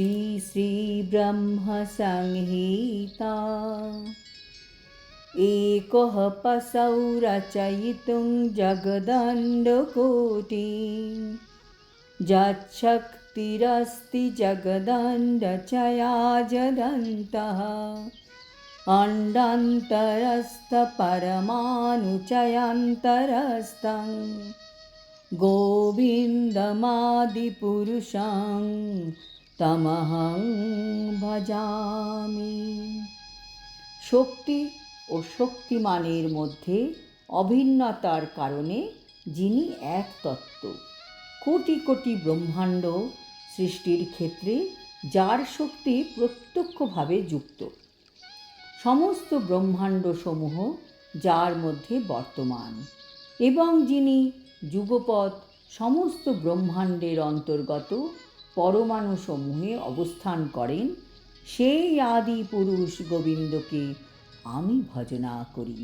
श्री श्रीब्रह्मसंहिता एकः पसौ रचयितुं जगदण्डकोटी। जच्छक्तिरस्ति जगदण्डचयाजदन्तः। अण्डन्तरस्थपरमानुचयान्तरस्तं गोविन्दमादिपुरुषं তমহং ভজামি। শক্তি ও শক্তিমানের মধ্যে অভিন্নতার কারণে যিনি এক তত্ত্ব, কোটি কোটি ব্রহ্মাণ্ড সৃষ্টির ক্ষেত্রে যার শক্তি প্রত্যক্ষভাবে যুক্ত। সমস্ত ব্রহ্মাণ্ডসমূহ যার মধ্যে বর্তমান এবং যিনি যুগপৎ সমস্ত ব্রহ্মাণ্ডের অন্তর্গত পরমাণুসমূহে অবস্থান করেন সেই আদি পুরুষ গোবিন্দকে আমি ভজনা করি।